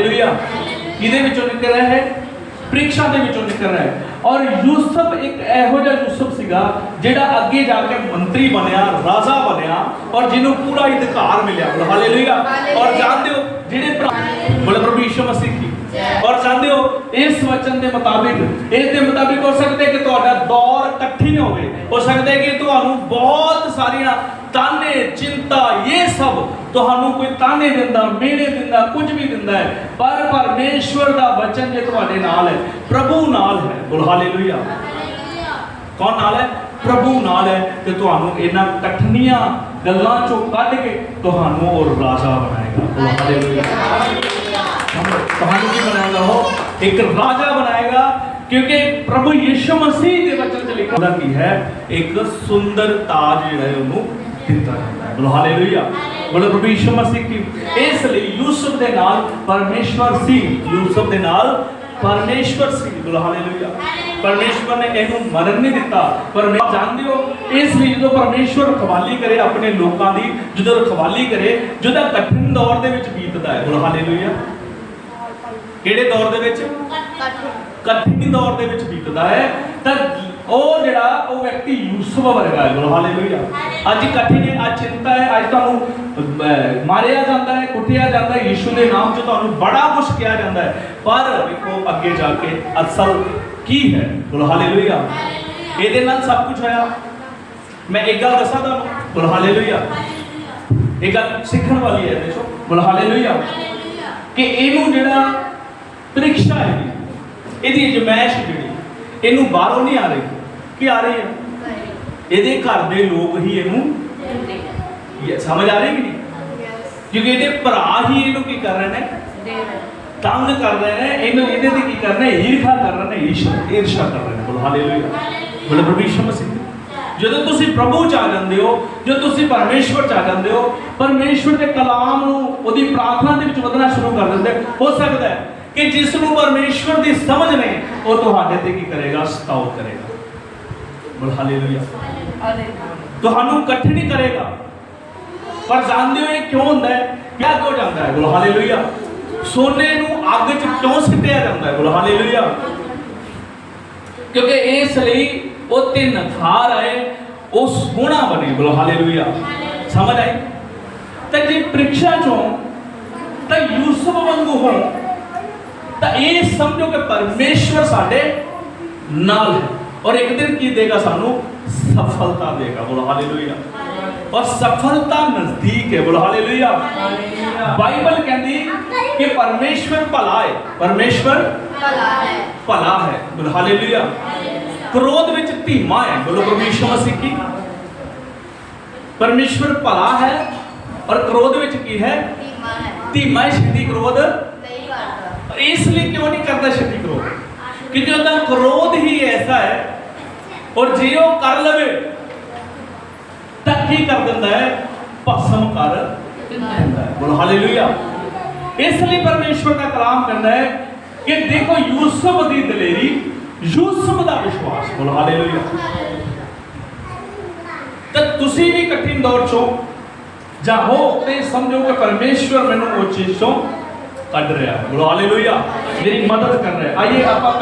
Hallelujah ਇਹਦੇ ਵਿੱਚੋਂ ਨਿਕਲ ਰਿਹਾ ਹੈ? ਪ੍ਰੀਖਿਆ ਦੇ ਵਿੱਚੋਂ ਨਿਕਲ ਰਿਹਾ ਹੈ। ਔਰ ਯੂਸਫ ਇੱਕ ਇਹੋ ਜਿਹਾ ਯੂਸਫ ਸੀਗਾ ਜਿਹੜਾ ਅੱਗੇ ਜਾ ਕੇ ਮੰਤਰੀ ਬਣਿਆ ਰਾਜਾ ਬਣਿਆ ਔਰ ਜਿਹਨੂੰ ਪੂਰਾ ਅਧਿਕਾਰ ਮਿਲਿਆ। ਹਾਲੇਲੂਇਆ ਔਰ ਜਾਣਦੇ ਹੋ ਜਿਹੜੇ ਭਰਾ ਬੋਲੇ ਪ੍ਰਭੂ ਯਿਸੂ ਮਸੀਹ ਕੀ? ਔਰ ਜਾਣਦੇ ਹੋ ਇਸ ਵਚਨ ਦੇ ਮੁਤਾਬਿਕ ਇਸ ਦੇ ਮੁਤਾਬਿਕ ਹੋ ਸਕਦਾ ਕਿ ਤੁਹਾਡਾ ਦੌਰ ਇਕੱਠੀ ਹੋਵੇ ਹੋ ਸਕਦਾ ਹੈ ਕਿ ਤੁਹਾਨੂੰ ਬਹੁਤ ਸਾਰੀਆਂ ਤਾਨੇ ਚਿੰਤਾ ਇਹ ਸਭ ਤੁਹਾਨੂੰ ਕੋਈ ਤਾਨੇ ਦਿੰਦਾ ਮਿਹਣੇ ਦਿੰਦਾ ਕੁਝ ਵੀ ਦਿੰਦਾ ਹੈ। ਪਰ ਪਰਮੇਸ਼ਵਰ ਦਾ ਵਚਨ ਜੇ ਤੁਹਾਡੇ ਨਾਲ ਹੈ ਪ੍ਰਭੂ ਨਾਲ ਹੈ। ਬੋਲ ਹਾਲੇਲੂਇਆ। ਕੌਣ ਨਾਲ ਹੈ? ਪ੍ਰਭੂ ਨਾਲ ਹੈ ਤੇ ਤੁਹਾਨੂੰ ਇਹਨਾਂ ਕਠਿਨੀਆਂ ਗੱਲਾਂ ਚੋਂ ਕੱਢ ਕੇ ਤੁਹਾਨੂੰ ਉਹ ਰਾਜਾ ਬਣਾਏਗਾ। ਬੋਲ ਹਾਲੇਲੂਇਆ। ਤੁਹਾਨੂੰ ਕੀ ਬਣਾਏਗਾ ਉਹ? ਇੱਕ ਰਾਜਾ ਬਣਾਏਗਾ ਕਿਉਂਕਿ ਪ੍ਰਭੂ ਯਿਸੂ ਮਸੀਹ ਦੇ ਵਚਨ ਚ ਲਿਖਿਆ ਹੁੰਦਾ ਕੀ ਹੈ? ਇੱਕ ਸੁੰਦਰ ਤਾਜ ਜਿਹੜਾ ਹੈ ਉਹਨੂੰ ਦਿੱਤਾ ਜਾਂਦਾ ਹੈ। ਬੋਲੋ ਹਾਲੇਲੂਇਆ। ਬੋਲੋ ਪ੍ਰਭੂ ਯਿਸੂ ਮਸੀਹ ਕੀ? ਇਸ ਲਈ ਯੂਸਫ ਦੇ ਨਾਲ ਪਰਮੇਸ਼ਵਰ ਸੀ। ਯੂਸਫ ਦੇ ਨਾਲ ਪਰਮੇਸ਼ਵਰ ਸੀ। ਬੋਲੋ ਹਾਲੇਲੂਇਆ। ਪਰਮੇਸ਼ਵਰ ਨੇ ਇਹਨੂੰ ਮਰਨ ਨਹੀਂ ਦਿੱਤਾ। ਪਰਮੇਸ਼ਵਰ ਜਾਣਦੇ ਹੋ, ਇਸ ਲਈ ਜਦੋਂ ਪਰਮੇਸ਼ਵਰ ਰਖਵਾਲੀ ਕਰੇ ਆਪਣੇ ਲੋਕਾਂ ਦੀ, ਜਦੋਂ ਰਖਵਾਲੀ ਕਰੇ, ਜਦੋਂ ਕਠਿਨ ਦੌਰ ਦੇ ਵਿੱਚ ਬੀਤਦਾ ਹੈ। ਬੋਲੋ ਹਾਲੇਲੂਇਆ। ਕਿਹੜੇ ਦੌਰ ਦੇ ਵਿੱਚ? ਕਠਿਨ ਦੌਰ ਦੇ ਵਿੱਚ ਬੀਤਦਾ ਹੈ ਤਾਂ ਉਹ ਜਿਹੜਾ ਉਹ ਵਿਅਕਤੀ ਯੂਸਫ ਵਰਗਾ ਹੈ ਹਾਲੇਲੂਇਆ। ਅੱਜ ਕਠਿਨ ਹੈ ਅੱਜ ਚਿੰਤਾ ਹੈ ਅੱਜ ਤੁਹਾਨੂੰ ਮਾਰਿਆ ਜਾਂਦਾ ਹੈ ਕੁੱਟਿਆ ਜਾਂਦਾ ਹੈ ਯੀਸ਼ੂ ਦੇ ਨਾਮ 'ਚ ਤੁਹਾਨੂੰ ਬੜਾ ਕੁਝ ਕਿਹਾ ਜਾਂਦਾ ਹੈ। ਪਰ ਵੇਖੋ ਅੱਗੇ ਜਾ ਕੇ ਅਸਲ ਕੀ ਹੈ? ਬੋਲੋ ਹਾਲੇਲੂਇਆ। ਇਹਦੇ ਨਾਲ ਸਭ ਕੁਝ ਹੋਇਆ। ਮੈਂ ਇੱਕ ਗੱਲ ਦੱਸਾਂ ਤੁਹਾਨੂੰ ਬੋਲੋ ਹਾਲੇਲੂਇਆ। ਇਹ ਗੱਲ ਸਿੱਖਣ ਵਾਲੀ ਹੈ ਦੇਖੋ। ਬੋਲੋ ਹਾਲੇਲੂਇਆ। ਕਿ ਇਹਨੂੰ ਜਿਹੜਾ ਪ੍ਰੀਖਿਆ ਹੈ ਇਹਦੀ ਅਜਮਾਇਸ਼ ਜਿਹੜੀ ਇਹਨੂੰ ਬਾਹਰੋਂ ਨਹੀਂ ਆ ਰਹੀ। ਕੀ ਆ ਰਹੀ ਹੈ? ਇਹਦੇ ਘਰ ਦੇ ਲੋਕ ਹੀ ਇਹਨੂੰ ਇਹ ਸਮਝ ਆ ਰਹੀ ਕਿ ਨਹੀਂ? ਕਿਉਂਕਿ ਇਹਦੇ ਭਰਾ ਹੀ ਇਹਨੂੰ ਕੀ ਕਰ ਰਹੇ ਨੇ? ਤੰਗ ਕਰ ਰਹੇ ਨੇ। ਇਹਨੂੰ ਇਹਦੇ ਤੇ ਕੀ ਕਰ ਰਹੇ ਨੇ? ਈਰਖਾ ਕਰ ਰਹੇ ਨੇ। ਈਰਸ਼ਾ ਈਰਸ਼ਾ ਕਰ ਰਹੇ ਨੇ। ਬੋਲੋ ਹਾਲੇਲੂਇਆ ਬੋਲੋ ਪ੍ਰਭੂ ਯਿਸੂ ਮਸੀਹ। ਜਦੋਂ ਤੁਸੀਂ ਪ੍ਰਭੂ ਚ ਆ ਜਾਂਦੇ ਹੋ ਜਦੋਂ ਤੁਸੀਂ ਪਰਮੇਸ਼ਵਰ ਚ ਆ ਜਾਂਦੇ ਹੋ ਪਰਮੇਸ਼ਵਰ ਦੇ ਕਲਾਮ ਨੂੰ ਉਹਦੀ ਪ੍ਰਾਰਥਨਾ ਦੇ ਵਿੱਚ ਵਧਣਾ ਸ਼ੁਰੂ ਕਰ ਦਿੰਦੇ ਹੋ ਸਕਦਾ ਹੈ ਕਿ ਜਿਸ ਨੂੰ ਪਰਮੇਸ਼ਵਰ ਦੀ ਸਮਝ ਨਹੀਂ ਉਹ ਤੁਹਾਡੇ ਤੇ ਕੀ ਕਰੇਗਾ? ਸਤਾਉ ਕਰੇਗਾ। ਬੋਲ ਹਾਲੇਲੂਇਆ ਤੁਹਾਨੂੰ ਇਕੱਠੇ ਨਹੀਂ ਕਰੇਗਾ। ਪਰ ਜਾਣਦੇ ਹੋ ਇਹ ਕਿਉਂ ਹੁੰਦਾ ਹੈ? ਕਿਆ ਕਿਉਂ ਜਾਂਦਾ ਹੈ? ਬੋਲ ਹਾਲੇਲੂਇਆ ਸੋਨੇ ਨੂੰ ਅੱਗ 'ਚ ਕਿਉਂ ਸਿੱਟਿਆ ਜਾਂਦਾ ਹੈ? ਬੋਲ ਹਾਲੇਲੂਇਆ ਕਿਉਂਕਿ ਇਸ ਲਈ ਉਹ ਤੇ ਨਖਾਰ ਆਏ ਉਹ ਸੋਹਣਾ ਬਣੇ। ਬੋਲ ਹਾਲੇਲੂਇਆ ਸਮਝ ਆਈ? ਤਾਂ ਜੇ ਪ੍ਰੀਖਿਆ ਚੋਂ ਤਾਂ ਯੂਸਫ ਵਾਂਗੂ ਹੋ ਤਾਂ ਇਹ ਸਮਝੋ ਕਿ ਪਰਮੇਸ਼ਵਰ ਸਾਡੇ ਨਾਲ ਹੈ। ਔਰ ਇੱਕ ਦਿਨ ਕੀ ਦੇਗਾ ਸਾਨੂੰ? ਸਫਲਤਾ ਦੇਗਾ। ਬੋਲ ਹਾਲੇਲੂਇਆ। ਔਰ ਸਫਲਤਾ ਨਜ਼ਦੀਕ ਹੈ। ਬੋਲ ਹਾਲੇਲੂਇਆ। ਬਾਈਬਲ ਕਹਿੰਦੀ ਕਿ ਪਰਮੇਸ਼ਵਰ ਭਲਾ ਹੈ। ਪਰਮੇਸ਼ਵਰ ਭਲਾ ਹੈ। ਬੋਲ ਹਾਲੇਲੂਇਆ। ਕ੍ਰੋਧ ਵਿੱਚ ਧੀਮਾ ਹੈ। ਬੋਲੋ ਯਿਸੂ ਮਸੀਹ ਕੀ? ਪਰਮੇਸ਼ਵਰ ਭਲਾ ਹੈ। ਔਰ ਕ੍ਰੋਧ ਵਿੱਚ ਕੀ ਹੈ? ਧੀਮਾ ਹੈ। ਛੇਤੀ ਕ੍ਰੋਧ ਇਸ ਲਈ ਕਿਉਂ ਨਹੀਂ ਕਰਦਾ ਛੇਤੀ ਕ੍ਰੋਧ ਕਿਉਂਕਿ ਉਹਦਾ ਕ੍ਰੋਧ ਹੀ ਐਸਾ ਹੈ। ਔਰ ਜੇ ਉਹ ਕਰ ਲਵੇ, ਤਾਂ ਕੀ ਕਰ ਦਿੰਦਾ ਹੈ? ਭਸਮ ਕਰ ਦਿੰਦਾ ਹੈ। ਬੋਲੋ ਹਾਲੇਲੂਇਆ ਇਸ ਲਈ ਪਰਮੇਸ਼ਵਰ ਦਾ ਕਲਾਮ ਕਹਿੰਦਾ ਹੈ ਕਿ ਦੇਖੋ ਯੂਸਫ ਦੀ ਦਲੇਰੀ, ਯੂਸਫ ਦਾ ਵਿਸ਼ਵਾਸ। ਤੁਸੀਂ ਵੀ ਕਠਿਨ ਦੌਰ ਚੋਂ ਜਾਓ ਤੇ ਸਮਝੋ ਕਿ ਪਰਮੇਸ਼ਵਰ ਮੈਨੂੰ ਉਹ ਚੀਜ਼ ਤੋਂ ਕੱਢ ਰਿਹਾ ਹੈ। ਬੋਲੋ ਹਾਲੇਲੂਇਆ ਮੇਰੀ ਮਦਦ ਕਰ ਰਿਹਾ ਹੈ ਆइए ਆਪਾਂ